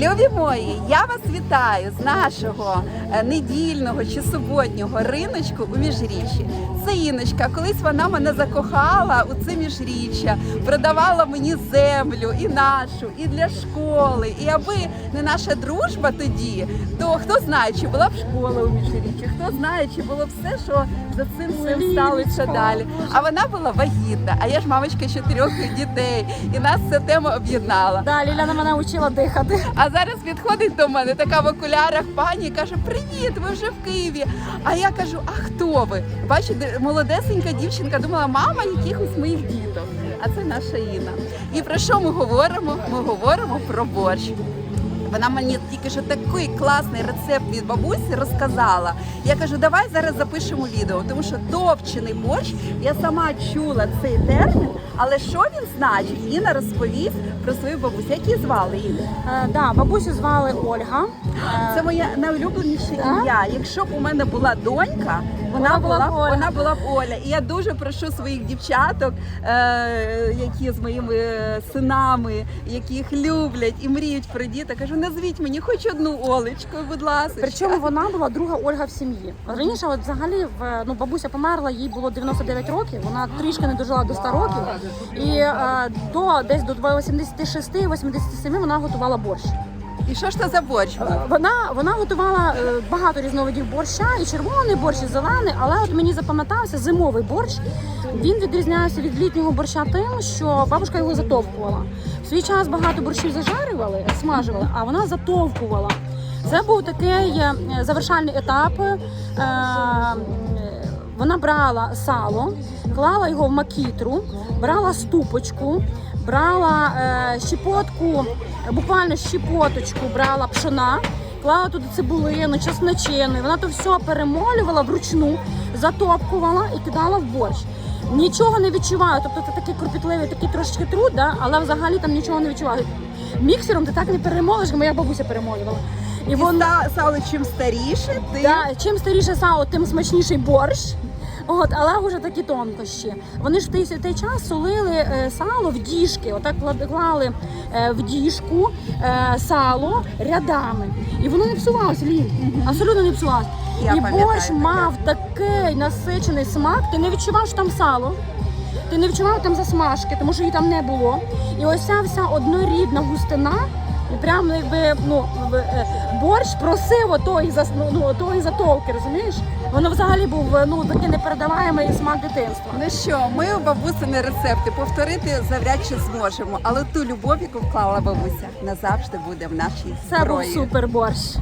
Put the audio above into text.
Любі мої, я вас вітаю з нашого е, недільного чи суботнього риночку у міжріччі. Це Іночка, колись вона мене закохала у це міжріччя, продавала мені землю і нашу, і для школи. І аби не наша дружба тоді, то хто знає, чи була б школа у міжріччі, хто знає, чи було все, що за цим всім сталося далі. А вона була вагітна, а я ж мамочка чотирьох дітей, і нас ця тема об'єднала. Да, Ліляна мене учила дихати. А зараз підходить до мене така в окулярах пані і каже: Привіт, ви вже в Києві. А я кажу: А хто ви? Бачите, молодесенька дівчинка думала, мама якихось моїх діток. А це наша Інна. І про що ми говоримо? Ми говоримо про борщ. Вона мені тільки що такий класний рецепт від бабусі розказала. Я кажу, давай зараз запишемо відео, тому що топчений борщ, я сама чула цей термін, але що він значить? Інна розповість про свою бабусю. Як її звали Інна? Е, да, бабусю звали Ольга. Е, Це моє найулюбленіше ім'я. Якщо б у мене була донька, вона, Вона була була б Оля. вона була б Оля. І я дуже прошу своїх дівчаток, е, які з моїми е, синами, які їх люблять і мріють про дітей. Кажу, назвіть мені хоч одну Олечку, будь ласка. Причому вона була друга Ольга в сім'ї. Раніше, от взагалі, в ну бабуся померла, їй було 99 років. Вона трішки не дожила до 100 років, і е, до десь до 86-87 вона готувала борщ. І що ж це за борщ? Вона вона готувала е, багато різновидів борща, і червоний борщ, і зелений. Але от мені запам'ятався зимовий борщ. Він відрізняється від літнього борща тим, що бабушка його затовкувала. В свій час багато борщів зажарювали, смажували, а вона затовкувала. Це був такий е, завершальний етап. Е, Вона брала сало, клала його в макітру, брала ступочку, брала е, щепотку, буквально щепоточку брала пшона, клала туди цибулину, чесночину. Вона то все перемолювала вручну, затопкувала і кидала в борщ. Нічого не відчуваю. Тобто це такий кропітливий, такий трошечки труд, да? але взагалі там нічого не відчуваю. Міксером ти так не перемолиш, моя бабуся перемолювала. І вона сало чим старіше, тим Да, чим старіше сало, тим смачніший борщ. От, але вже такі тонкощі. Вони ж в той, той час солили е, сало в діжки. Отак клали е, в діжку е, сало рядами. І воно не псувалося, Лін. Абсолютно не псувалося. Я І пам'ятаю борщ таке. мав такий насичений смак. Ти не відчував, що там сало. Ти не відчував там засмажки, тому що її там не було. І ось ця вся однорідна густина, і прям якби ну е, борщ просив отої за ну, ну, отої затовки, розумієш? Воно взагалі був ну такий непередаваємий смак дитинства. Ну що, ми у бабусини рецепти повторити завряд чи зможемо, але ту любов, яку вклала бабуся, назавжди буде в нашій Це був супер борщ.